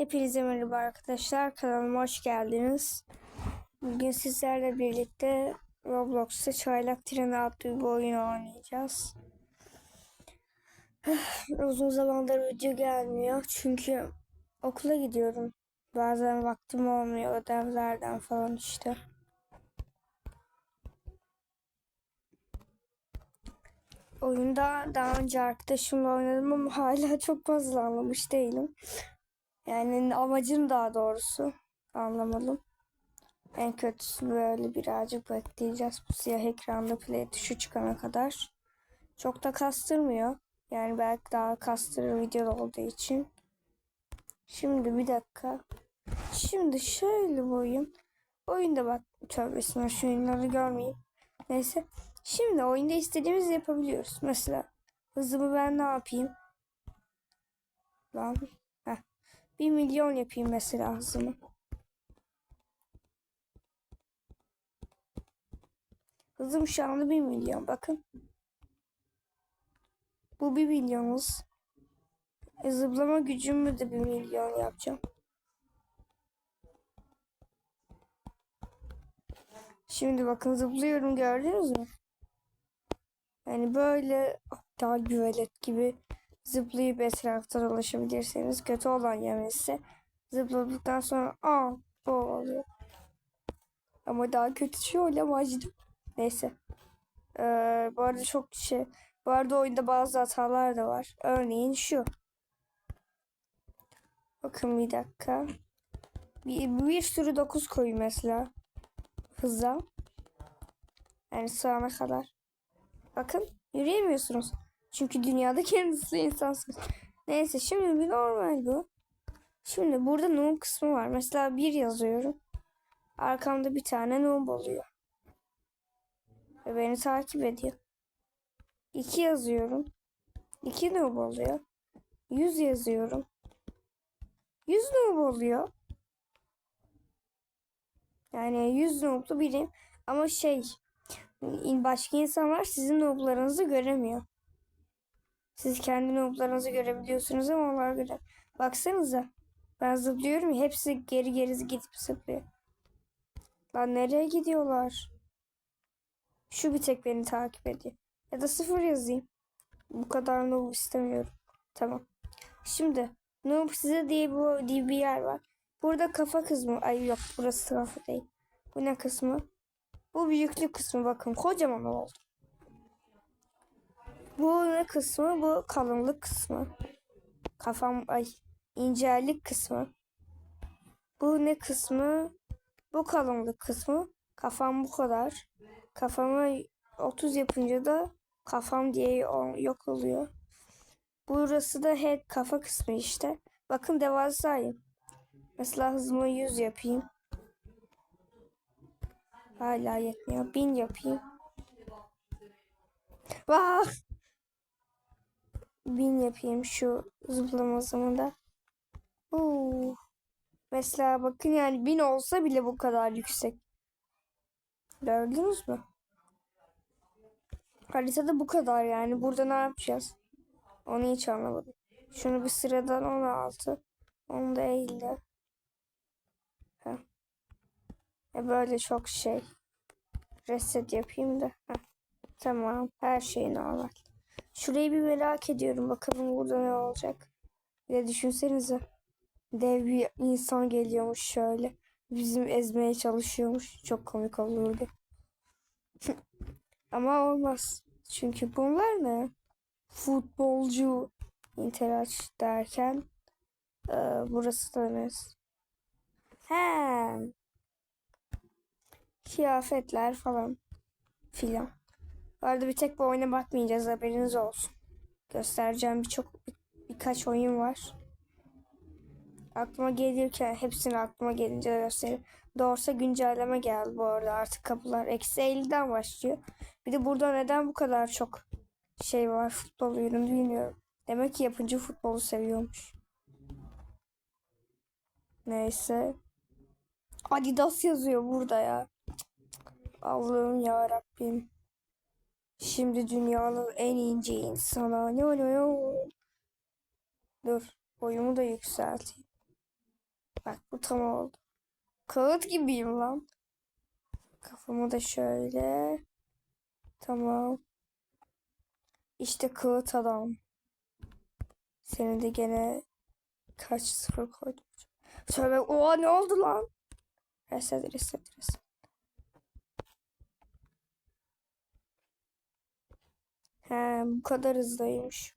Hepinize merhaba arkadaşlar. Kanalıma hoş geldiniz. Bugün sizlerle birlikte Roblox'ta Çaylak Treni adlı bir oyun oynayacağız. Uzun zamandır video gelmiyor. Çünkü okula gidiyorum. Bazen vaktim olmuyor ödevlerden falan işte. Oyunda daha önce arkadaşımla oynadım ama hala çok fazla anlamış değilim. Yani amacım daha doğrusu anlamadım. En kötüsü böyle birazcık bekleyeceğiz. Bu siyah ekranda play tuşu çıkana kadar. Çok da kastırmıyor. Yani belki daha kastırır video olduğu için. Şimdi bir dakika. Şimdi şöyle bu oyun. Oyunda bak tövbesine şu oyunları görmeyeyim. Neyse. Şimdi oyunda istediğimizi yapabiliyoruz. Mesela hızımı ben ne yapayım? Lan. Heh. 1 milyon yapayım mesela hızımı. Hızım şu anda 1 milyon. Bakın. Bu 1 milyon hız. E, zıplama gücümü de 1 milyon yapacağım. Şimdi bakın zıplıyorum gördünüz mü? Yani böyle aptal bir velet gibi zıplayıp etrafta dolaşabilirseniz kötü olan ise zıpladıktan sonra aa bu oluyor. Ama daha kötü şey olamazdım. Neyse. Ee, bu arada çok şey bu arada oyunda bazı hatalar da var. Örneğin şu. Bakın bir dakika. Bir, bir sürü 9 koy mesela. Hıza. Yani sağına kadar. Bakın yürüyemiyorsunuz. Çünkü dünyada kendisi insansınız. Neyse şimdi bir normal bu. Şimdi burada noob kısmı var. Mesela bir yazıyorum. Arkamda bir tane noob oluyor. Ve beni takip ediyor. İki yazıyorum. İki noob oluyor. Yüz yazıyorum. Yüz noob oluyor. Yani yüz nooblu birim. Ama şey başka insanlar sizin nooblarınızı göremiyor. Siz kendi nooblarınızı görebiliyorsunuz ama onlar göre. Baksanıza. Ben zıplıyorum hepsi geri geri gidip zıplıyor. Lan nereye gidiyorlar? Şu bir tek beni takip ediyor. Ya da sıfır yazayım. Bu kadar noob istemiyorum. Tamam. Şimdi noob size diye, bu, diye bir yer var. Burada kafa kısmı. Ay yok burası kafa değil. Bu ne kısmı? Bu büyüklük kısmı bakın kocaman oldu. Bu ne kısmı? Bu kalınlık kısmı. Kafam ay incelik kısmı. Bu ne kısmı? Bu kalınlık kısmı. Kafam bu kadar. Kafama 30 yapınca da kafam diye yok oluyor. Burası da head kafa kısmı işte. Bakın devasayım. Mesela hızımı 100 yapayım. Hala yetmiyor. 1000 yapayım. Vah! 1000 yapayım şu zıplama hızımında. Oo. Mesela bakın yani 1000 olsa bile bu kadar yüksek. Gördünüz mü? Haritada bu kadar yani. Burada ne yapacağız? Onu hiç anlamadım. Şunu bir sıradan 16. Onu da 50. Heh. E böyle çok şey. Reset yapayım da. Heh. Tamam. Her şey normal. Şurayı bir merak ediyorum. Bakalım burada ne olacak. Bir de düşünsenize. Dev bir insan geliyormuş şöyle. Bizim ezmeye çalışıyormuş. Çok komik olurdu. Ama olmaz. Çünkü bunlar ne? Futbolcu interaç derken e, burası da ne? He. Kıyafetler falan filan. Bu arada bir tek bu oyuna bakmayacağız haberiniz olsun. Göstereceğim birçok bir, birkaç oyun var. Aklıma gelirken hepsini aklıma gelince göstereyim. Doğrusu güncelleme geldi bu arada artık kapılar eksi 50'den başlıyor. Bir de burada neden bu kadar çok şey var futbol ürünü bilmiyorum. Demek ki yapıcı futbolu seviyormuş. Neyse. Adidas yazıyor burada ya. Allah'ım ya Rabbim. Şimdi dünyanın en ince insanı. No, no, no. Dur. Boyumu da yükselteyim. Bak bu tam oldu. Kağıt gibiyim lan. Kafamı da şöyle. Tamam. İşte kağıt adam. Seni de gene kaç sıfır koydum. Şöyle oha ne oldu lan? Reset reset reset. He bu kadar hızlıymış.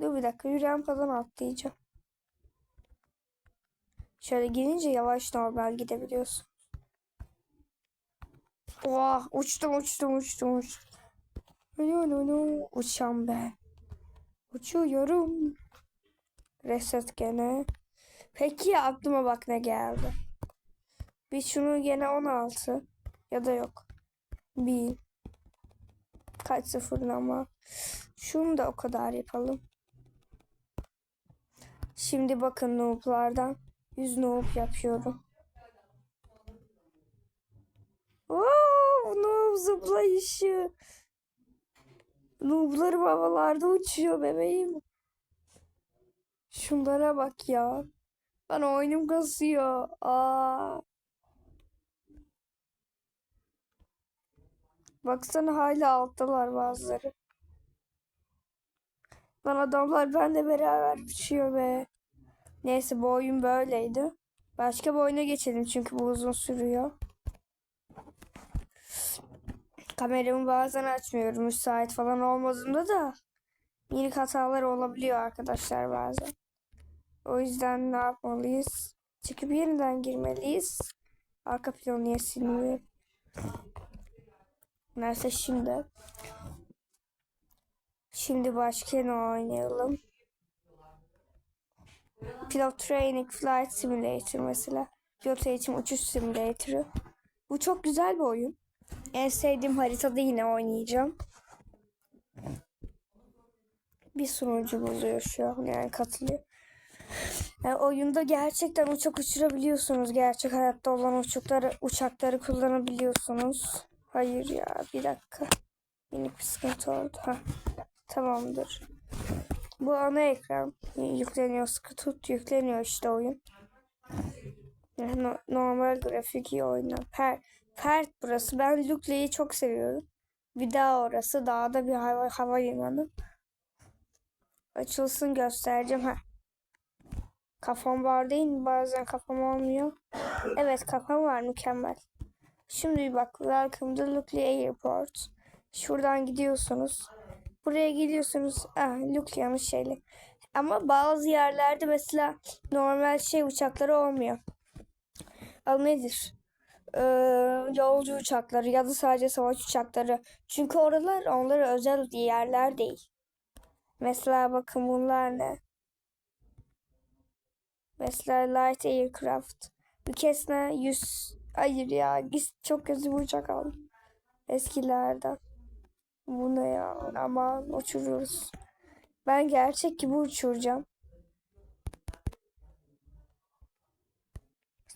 Dur bir dakika yürüyen falan atlayacağım. Şöyle gelince yavaş normal gidebiliyorsun. Oha uçtum uçtum uçtum uçtum. Uçan ben. Uçuyorum. Reset gene. Peki aklıma bak ne geldi. Bir şunu gene 16 ya da yok. Bir. Kaç sıfırın ama. Şunu da o kadar yapalım. Şimdi bakın noob'lardan 100 noob yapıyorum. Oo, noob zıplayışı. Noob'larım havalarda uçuyor bebeğim. Şunlara bak ya. Bana oyunum kasıyor. Aa. Baksana hala alttalar bazıları. Lan adamlar benle beraber uçuyor be. Neyse bu oyun böyleydi. Başka bir oyuna geçelim çünkü bu uzun sürüyor. Kameramı bazen açmıyorum müsait falan olmadığında da minik hatalar olabiliyor arkadaşlar bazen. O yüzden ne yapmalıyız? Çıkıp yeniden girmeliyiz. Arka planı silmiyor? Neyse şimdi. Şimdi başka ne oynayalım? Pilot Training Flight Simulator mesela. Pilot eğitim uçuş simülatörü. Bu çok güzel bir oyun. En sevdiğim haritada yine oynayacağım. Bir sunucu buluyor şu an yani katılıyor. Yani oyunda gerçekten uçak uçurabiliyorsunuz. Gerçek hayatta olan uçakları, uçakları kullanabiliyorsunuz. Hayır ya bir dakika. Minik bir sıkıntı oldu. Ha. Tamamdır. Bu ana ekran yükleniyor. Sıkı tut yükleniyor işte oyun. No- normal grafik iyi oynar. Per, Pert burası. Ben Lukle'yi çok seviyorum. Bir daha orası. Dağda bir hava, havalimanı. Açılsın göstereceğim. Ha. Kafam var değil mi? Bazen kafam olmuyor. Evet kafam var mükemmel. Şimdi bak. Welcome to Lukle Airport. Şuradan gidiyorsunuz. Buraya gidiyorsunuz. Ah Lukle yanlış. Ama bazı yerlerde mesela normal şey uçakları olmuyor. Al nedir? Ee, yolcu uçakları ya da sadece savaş uçakları. Çünkü oralar onlara özel yerler değil. Mesela bakın bunlar ne? Mesela light aircraft. Bir kesne 100 hayır ya çok kötü bir uçak aldım. Eskilerden. Bu ne ya? Aman uçuruyoruz. Ben gerçek gibi uçuracağım.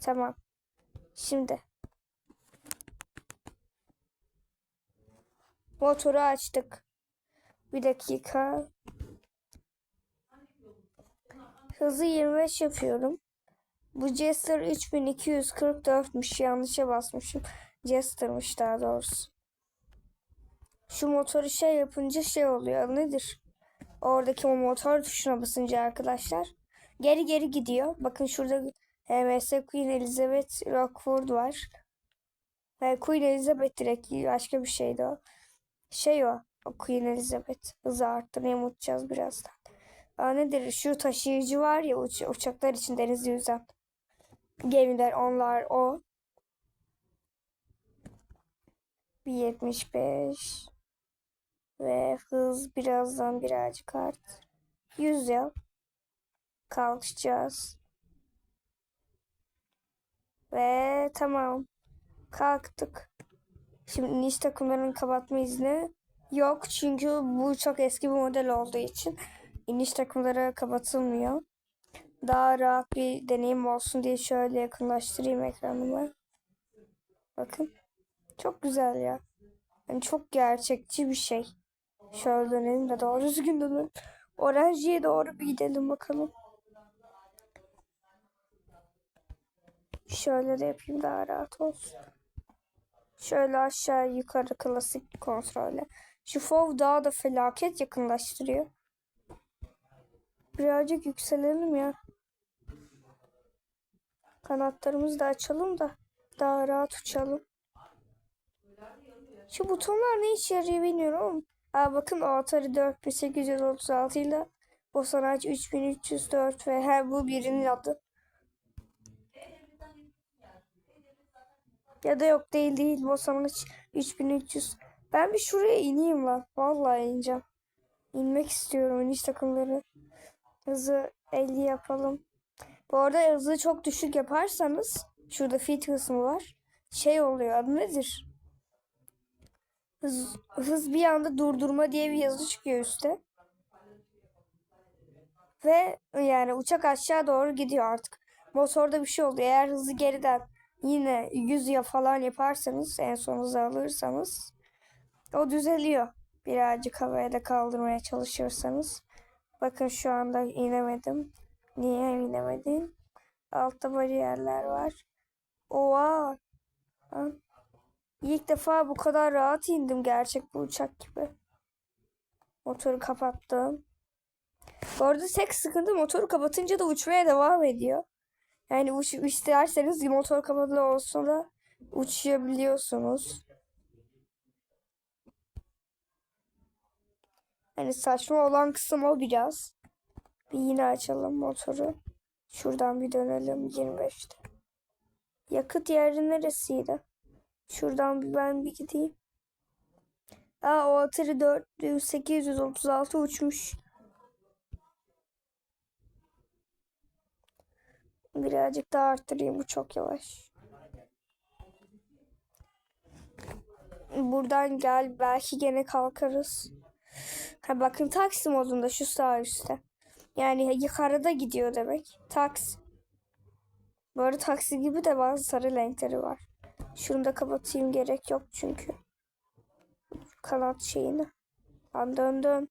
Tamam. Şimdi. Motoru açtık. Bir dakika. Hızı 25 yapıyorum. Bu Jester 3244'müş. Yanlışa basmışım. Jester'mış daha doğrusu. Şu motoru şey yapınca şey oluyor. Nedir? Oradaki o motor tuşuna basınca arkadaşlar. Geri geri gidiyor. Bakın şurada MS Queen Elizabeth Rockford var. Ve Queen Elizabeth direkt başka bir şeydi o. Şey o. O Queen Elizabeth. Hızı arttırmayı unutacağız birazdan. Aa, nedir? Şu taşıyıcı var ya uç uçaklar için denizde yüzen. Gemiler onlar o. 1.75 ve hız birazdan birazcık art. 100 yap. Kalkacağız. Ve tamam. Kalktık. Şimdi iniş takımlarının kapatma izni yok. Çünkü bu çok eski bir model olduğu için iniş takımları kapatılmıyor. Daha rahat bir deneyim olsun diye şöyle yakınlaştırayım ekranımı. Bakın. Çok güzel ya. Yani çok gerçekçi bir şey. Şöyle dönelim de doğru düzgün dönelim. Oranjiye doğru bir gidelim bakalım. Şöyle de yapayım daha rahat olsun. Şöyle aşağı yukarı klasik kontrolle. Şu fov daha da felaket yakınlaştırıyor. Birazcık yükselelim ya. Kanatlarımızı da açalım da daha rahat uçalım. Şu butonlar ne işe yarıyor bilmiyorum ama. Aa, bakın o Atari 4836 ile o sanatçı 3304 ve her bu birinin adı. Ya da yok değil değil bu sanatçı 3300. Ben bir şuraya ineyim lan. Vallahi ineceğim. İnmek istiyorum iniş takımları. Hızı 50 yapalım. Bu arada hızı çok düşük yaparsanız şurada fit kısmı var. Şey oluyor adı nedir? Hız, hız bir anda durdurma diye bir yazı çıkıyor üstte. Ve yani uçak aşağı doğru gidiyor artık. Motorda bir şey oluyor. Eğer hızı geriden yine 100 ya falan yaparsanız en son hızı alırsanız o düzeliyor. Birazcık havaya da kaldırmaya çalışırsanız. Bakın şu anda inemedim. Niye inemedim? Altta bariyerler var. Oha. Ha? İlk defa bu kadar rahat indim gerçek bu uçak gibi. Motoru kapattım. Bu arada tek sıkıntı motoru kapatınca da uçmaya devam ediyor. Yani uç, isterseniz motor kapalı olsa da uçabiliyorsunuz. Hani saçma olan kısım o biraz. Bir yine açalım motoru. Şuradan bir dönelim 25'te. Yakıt yeri neresiydi? Şuradan bir ben bir gideyim. Aa o Atari 4836 uçmuş. Birazcık daha arttırayım bu çok yavaş. Buradan gel belki gene kalkarız. Ha bakın taksi modunda şu sağ üstte. Yani yukarıda gidiyor demek. Taksi. Bu arada taksi gibi de bazı sarı renkleri var. Şunu da kapatayım gerek yok çünkü. Kanat şeyini. Lan dön dön.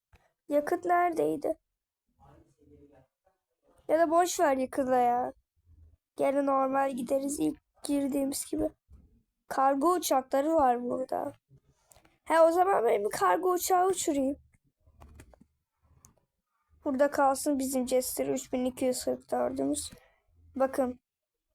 Yakıt neredeydi? Ya da boş ver yakıtla ya. Gene normal gideriz ilk girdiğimiz gibi. Kargo uçakları var burada. He o zaman ben bir kargo uçağı uçurayım. Burada kalsın bizim Jester 3244'ümüz. Bakın.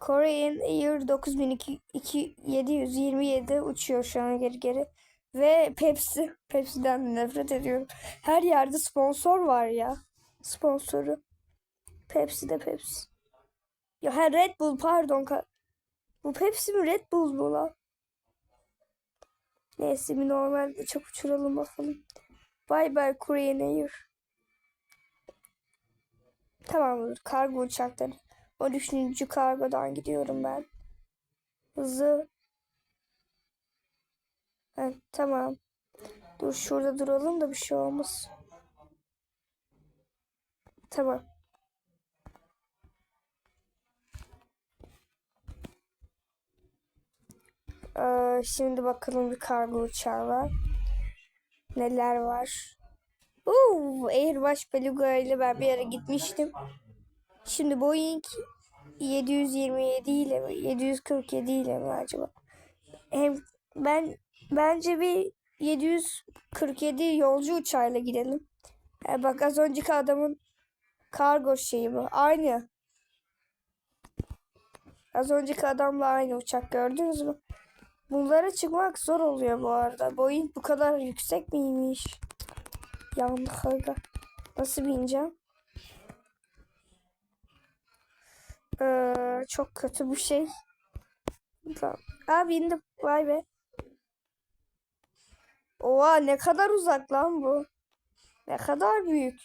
Korean Air 9727 uçuyor şu an geri geri. Ve Pepsi. Pepsi'den nefret ediyorum. Her yerde sponsor var ya. Sponsoru. Pepsi de Pepsi. Ya ha Red Bull pardon. Bu Pepsi mi Red Bull mu lan? Neyse bir normalde çok uçuralım bakalım. Bye bye Korean Air. Tamamdır. Kargo uçakları. 13. kargodan gidiyorum ben. Hızı. Evet, tamam. Dur şurada duralım da bir şey olmaz. Tamam. Ee, şimdi bakalım bir kargo uçağı var. Neler var? Uuu, Airbus Beluga ile ben bir ara gitmiştim. Şimdi Boeing 727 ile mi 747 ile mi acaba? Hem ben bence bir 747 yolcu uçağıyla gidelim. E bak az önceki adamın kargo şeyi bu. Aynı. Az önceki adamla aynı uçak gördünüz mü? Bunlara çıkmak zor oluyor bu arada. Boeing bu kadar yüksek miymiş? Yandık aga. Nasıl bineceğim? Ee, çok kötü bir şey. Aa bindim. Vay be. Oha ne kadar uzak lan bu. Ne kadar büyük.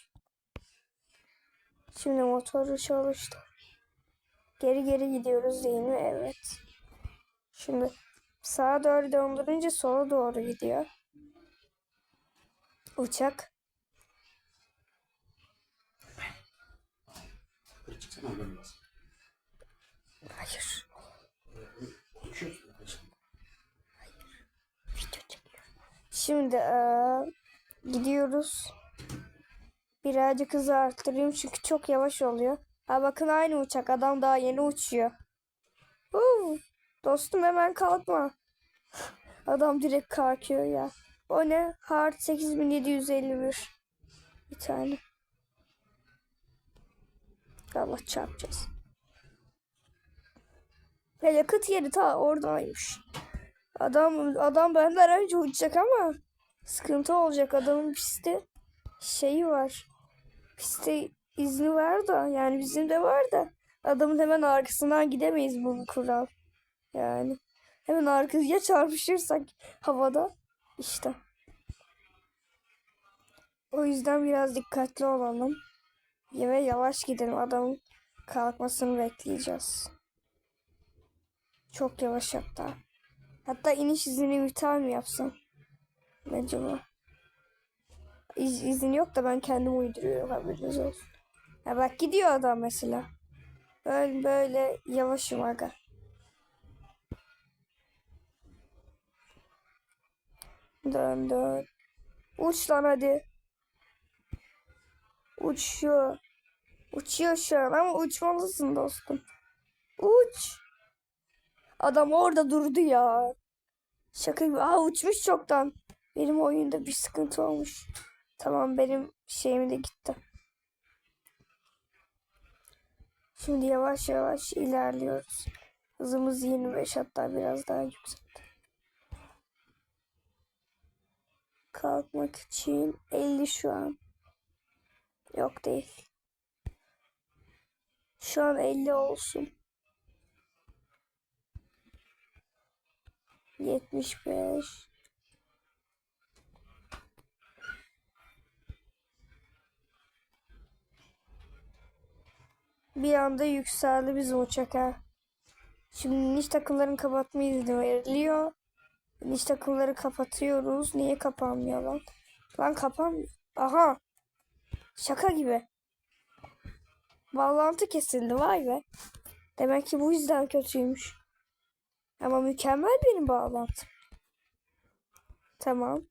Şimdi motoru çalıştı. Geri geri gidiyoruz değil mi? Evet. Şimdi sağa doğru döndürünce sola doğru gidiyor. Uçak. Çıksana oradan biraz. Hayır. Konuşuyorsun. Video çekiyorum. Şimdi eee, gidiyoruz. Birazcık hızı arttırayım çünkü çok yavaş oluyor. Ha bakın aynı uçak. Adam daha yeni uçuyor. Huu, dostum hemen kalkma. Adam direkt kalkıyor ya. O ne? Hard 8751. Bir tane. Allah çarpacağız. Ve yakıt yeri ta oradaymış. Adam adam benden önce uçacak ama sıkıntı olacak. Adamın pistte şeyi var. Pistte izni var da yani bizim de var da adamın hemen arkasından gidemeyiz bu kural. Yani hemen arkası ya çarpışırsak havada işte. O yüzden biraz dikkatli olalım. Ve yavaş gidelim. Adamın kalkmasını bekleyeceğiz. Çok yavaş hatta. Hatta iniş iznini iptal mi yapsam? Acaba? İz, izin yok da ben kendim uyduruyorum haberiniz olsun. Ya bak gidiyor adam mesela. Böyle böyle yavaşım aga. Dön dön. Uç lan hadi. Uçuyor. Uçuyor şu an ama uçmalısın dostum. Uç. Adam orada durdu ya. Şaka gibi. Aa uçmuş çoktan. Benim oyunda bir sıkıntı olmuş. Tamam benim şeyim de gitti. Şimdi yavaş yavaş ilerliyoruz. Hızımız 25 hatta biraz daha yükseltti. Kalkmak için 50 şu an. Yok değil. Şu an 50 olsun. 75 Bir anda yükseldi bizim uçak ha. Şimdi iniş takımların kapatma izni veriliyor. İniş takımları kapatıyoruz. Niye kapanmıyor lan? Lan kapanmıyor. Aha. Şaka gibi. Bağlantı kesildi vay be. Demek ki bu yüzden kötüymüş. Ama mükemmel benim bağlantım. Tamam.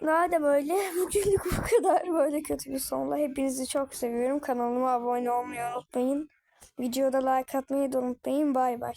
Madem öyle bugünlük bu kadar böyle kötü bir sonla. Hepinizi çok seviyorum. Kanalıma abone olmayı unutmayın. Videoda like atmayı da unutmayın. Bay bay.